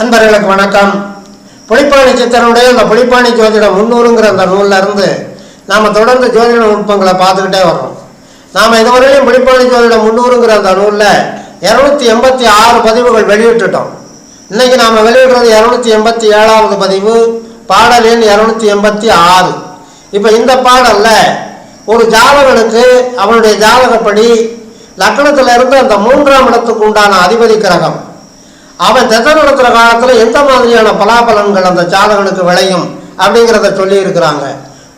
அன்பர்களுக்கு வணக்கம். புளிப்பாணி சித்தனுடைய அந்த புளிப்பாணி ஜோதிடம் முன்னூறுங்கிற அந்த நூல்ல இருந்து நாம் தொடர்ந்து ஜோதிட நுட்பங்களை பார்த்துக்கிட்டே வர்றோம். நாம் இதுவரையிலும் புளிப்பாணி ஜோதிடம் முன்னூறுங்கிற அந்த நூலில் இரநூத்தி எண்பத்தி ஆறு பதிவுகள் வெளியிட்டுட்டோம். இன்றைக்கி நாம் வெளியிடுறது இரநூத்தி எண்பத்தி ஏழாவது பதிவு பாடல் எண் இரநூத்தி எண்பத்தி ஆறு. இப்போ இந்த பாடலில் ஒரு ஜாதகனுக்கு அவனுடைய ஜாதகப்படி லக்னத்தில் இருந்து அந்த மூன்றாம் இடத்துக்கு உண்டான அதிபதி கிரகம் அவன் திசை நடத்துகிற காலத்தில் எந்த மாதிரியான பலாபலன்கள் அந்த ஜாதகனுக்கு விளையும் அப்படிங்கிறத சொல்லியிருக்கிறாங்க.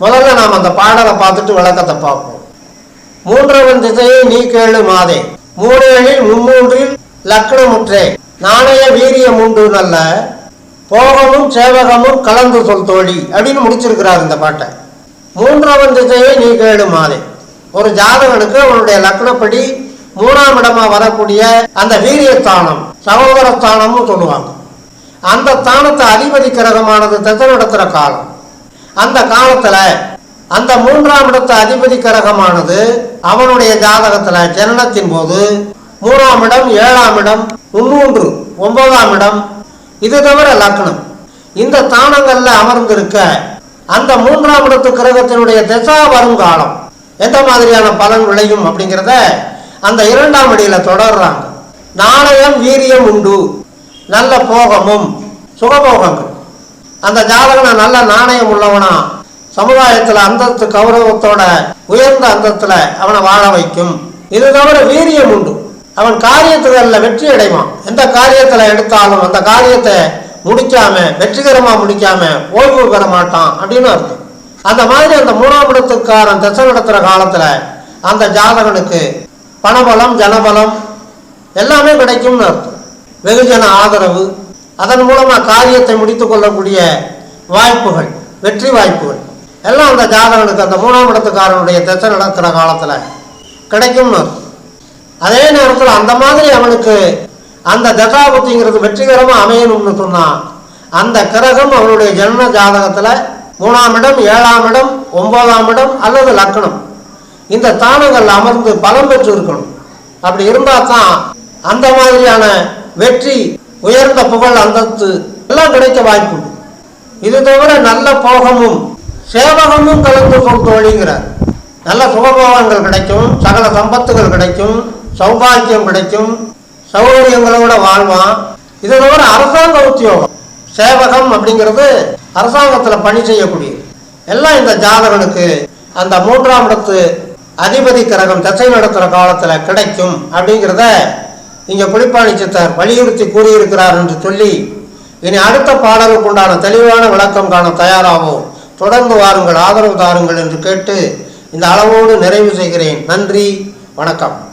முதல்ல நாம் அந்த பாடலை பார்த்துட்டு விளக்கத்தை பார்ப்போம். மூன்றவன் திசையை நீ கேளு மாதே. மூணேழில் மும்மூன்றில் லக்னமுற்றே. நாணய வீரியம் உண்டு நல்ல போகமும் சேவகமும் கலந்து சொல் தோழி அப்படின்னு முடிச்சிருக்கிறார் இந்த பாட்டை. மூன்றவன் திசையை நீ கேளு மாதே. ஒரு ஜாதகனுக்கு அவனுடைய லக்னப்படி மூணாம் இடமா வரக்கூடிய அந்த வீரியஸ்தானம் சகோதரஸ்தானம்னு சொல்லுவாங்க. அந்த ஸ்தானத்தை அதிபதி கிரகமானது திசை நடத்துகிற காலம். அந்த காலத்தில் அந்த மூன்றாம் இடத்து அதிபதி கிரகமானது அவனுடைய ஜாதகத்தில் ஜனனத்தின் போது மூணாம் இடம் ஏழாம் இடம் முன்னூன்று ஒன்பதாம் இடம். இது தவிர லக்னம் இந்த தானங்களில் அமர்ந்திருக்க அந்த மூன்றாம் இடத்து கிரகத்தினுடைய திசா வருங்காலம் எந்த மாதிரியான பலன் விளையும் அப்படிங்கிறத அந்த இரண்டாம் அடியில தொடர்றாங்க. நாணயம் வீரியம் உண்டு. நல்ல போகமும் சுகபோகங்கள். அந்த ஜாதகனை நல்ல நாணயம் உள்ளவனா சமுதாயத்தில் அந்தஸ்து கௌரவத்தோட உயர்ந்த அந்தத்தில் அவனை வாழ வைக்கும். இது தவிர வீரியம் உண்டு. அவன் காரியத்துகளில் வெற்றி அடைவான். எந்த காரியத்தில் எடுத்தாலும் அந்த காரியத்தை முடிக்காம வெற்றிகரமாக முடிக்காம ஓய்வு பெற மாட்டான் அப்படின்னு அர்த்தம். அந்த மாதிரி அந்த மூணாம் இடத்துக்காரன் திசை நடத்துகிற காலத்தில் அந்த ஜாதகனுக்கு பணபலம் ஜனபலம் எல்லாமே கிடைக்கும்னு அர்த்தம். வெகுஜன ஆதரவு அதன் மூலமாக காரியத்தை முடித்து கொள்ளக்கூடிய வாய்ப்புகள் வெற்றி வாய்ப்புகள். எல்லாம் அந்த ஜாதகனுக்கு அந்த மூணாம் இடத்துக்காரனுடைய திசை நடக்கிற காலத்தில் கிடைக்கும்னு அர்த்தம். அதே நேரத்தில் அந்த மாதிரி அவனுக்கு அந்த தசாபுத்திங்கிறது வெற்றிகரமாக அமையணும்னு சொன்னான் அந்த கிரகம் அவனுடைய ஜன்ம ஜாதகத்தில் மூணாம் இடம் ஏழாம் இடம் ஒன்பதாம் இடம் அல்லது லக்னம். இந்த தானங்கள் அமர்ந்து பலம் பெற்று இருக்கணும். அப்படி இருந்தால் தான் அந்த மாதிரியான வெற்றி உயர்ந்த புகழ் அந்தஸ்து எல்லாம் கிடைக்க வாய்ப்பு இது தவிர நல்ல போகமும் சேவகமும் கலந்து சொல் தோழிங்கிறார். நல்ல சுகபோகங்கள் கிடைக்கும் சகல சம்பத்துகள் கிடைக்கும் சௌபாகியம் கிடைக்கும் சௌகரியங்களோட வாழ்வான். இது தவிர அரசாங்க உத்தியோகம் சேவகம் அப்படிங்கிறது அரசாங்கத்தில் பணி செய்யக்கூடியது. எல்லாம் இந்த ஜாதகனுக்கு அந்த மூன்றாம் இடத்து அதிபதி கிரகம் தசை நடத்துகிற காலத்தில் கிடைக்கும் அப்படிங்கிறத இங்கே புலிப்பாணி சித்தர் வலியுறுத்தி கூறியிருக்கிறார் என்று சொல்லி இனி அடுத்த பாடலுக்கு உண்டான தெளிவான விளக்கம் காண தயாராகும் தொடர்ந்து வாருங்கள் ஆதரவு தாருங்கள் என்று கேட்டு இந்த அளவோடு நிறைவு செய்கிறேன். நன்றி வணக்கம்.